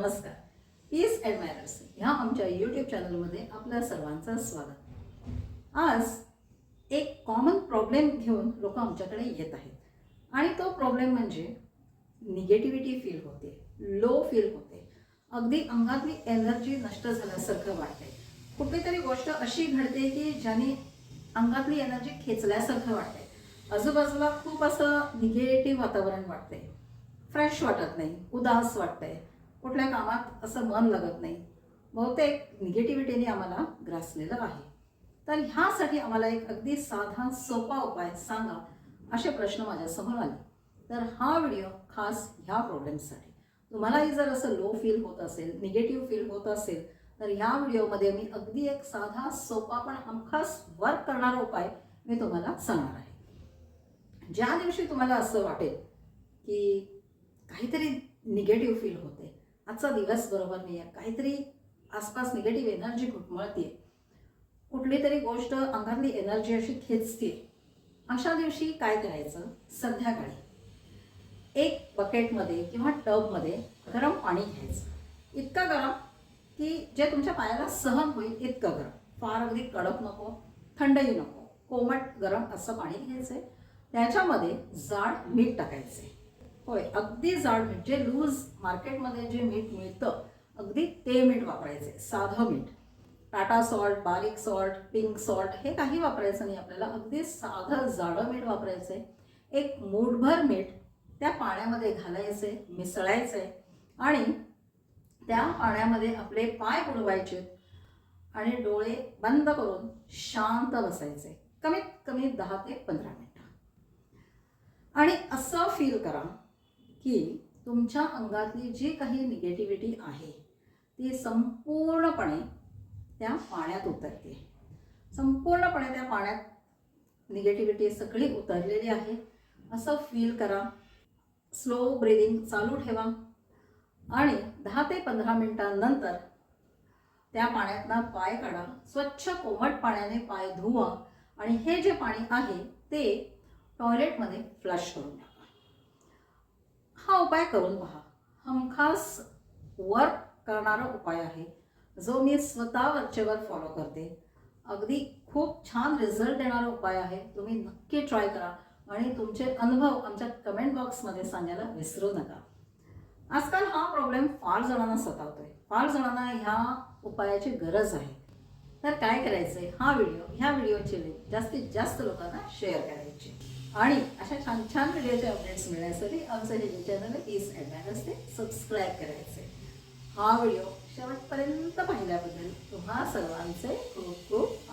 नमस्कार. पीस ॲडमायरर्स ह्या आमच्या यूट्यूब चॅनलमध्ये आपल्या सर्वांचं स्वागत. आज एक कॉमन प्रॉब्लेम घेऊन लोक आमच्याकडे येत आहेत. आणि तो प्रॉब्लेम म्हणजे निगेटिव्हिटी फील होते लो फील होते. अगदी अंगातली एनर्जी नष्ट झाल्यासारखं वाटते कुठली तरी गोष्ट अशी घडते की ज्याने अंगातली एनर्जी खेचल्यासारखं वाटते आजूबाजूला खूप असं निगेटिव्ह वातावरण वाटते फ्रेश वाटत नाही उदास वाटतंय. कुठल्या कामात असं मन लागत नाही. बहुतेक निगेटिव्हिटीने आम्हाला ग्रासलेलं आहे. तर ह्यासाठी आम्हाला एक अगदी साधा सोपा उपाय सांगा असे प्रश्न माझ्यासमोर आले. तर हा व्हिडिओ खास ह्या प्रॉब्लेमसाठी तुम्हालाही जर असं लो फील होत असेल निगेटिव्ह फील होत असेल तर ह्या व्हिडिओमध्ये मी अगदी एक साधा सोपा पण हमखास वर्क करणारा उपाय मी तुम्हाला सांगणार आहे. ज्या दिवशी तुम्हाला असं वाटेल की काहीतरी निगेटिव्ह फील होते आजचा दिवस बरोबर नाही आहे काहीतरी आसपास निगेटिव्ह एनर्जी घुटमळते कुठली तरी गोष्ट अंगातली एनर्जी अशी खेचते अशा दिवशी काय करायचं? संध्याकाळी एक बकेटमध्ये किंवा टबमध्ये गरम पाणी घ्यायचं. इतकं गरम की जे तुमच्या पायाला सहन होईल इतकं गरम. फार अगदी कडक नको थंडही नको. कोमट गरम असं पाणी घ्यायचं आहे त्याच्यामध्ये जाड मीठ टाकायचे होय अगदी जाड मीठ जे लूज मार्केटमध्ये जे मीठ मिळतं अगदी ते मीठ वापरायचे साधं मीठ. टाटा सॉल्ट बारीक सॉल्ट पिंक सॉल्ट हे काही वापरायचं नाही आपल्याला अगदी साधं जाडं मीठ वापरायचं. आहे एक मूठभर मीठ त्या पाण्यामध्ये घालायचे मिसळायचे आणि त्या पाण्यामध्ये आपले पाय बुडवायचे आणि डोळे बंद करून शांत बसायचे कमीत कमी दहा ते पंधरा मिनिटं. आणि असं फील करा की तुमच्या अंगातली जी काही निगेटिव्हिटी आहे ती संपूर्णपणे त्या पाण्यात उतरते. संपूर्णपणे त्या पाण्यात निगेटिव्हिटी सगळी उतरलेली आहे. असं फील करा. स्लो ब्रिदिंग चालू ठेवा. आणि दहा ते पंधरा मिनटांनंतर त्या पाण्यातनं पाय काढा. स्वच्छ कोमट पाण्याने पाय धुवा. आणि हे जे पाणी आहे ते टॉयलेटमध्ये फ्लश करून द्या हा उपाय करून पहा. हमखास वर्क करणारा उपाय आहे. जो मी स्वतः वरचेवर फॉलो करते. अगदी खूप छान रिझल्ट देणारा उपाय आहे. तुम्ही नक्की ट्राय करा आणि तुमचे अनुभव आमच्या कमेंट बॉक्समध्ये सांगायला विसरू नका. आजकाल हा प्रॉब्लेम फार जणांना सतावतोय. फार जणांना ह्या उपायाची गरज आहे. तर काय करायचंय? हा व्हिडिओ ह्या व्हिडिओची लिंक जास्तीत जास्त लोकांना शेअर करायची. आणि अशा छान छान व्हिडिओचे अपडेट्स मिळण्यासाठी आमचं हे चॅनल इस ईस ते सबस्क्राईब करायचे हा व्हिडिओ शेवटपर्यंत पाहिल्याबद्दल तुम्हा सर्वांचे खूप खूप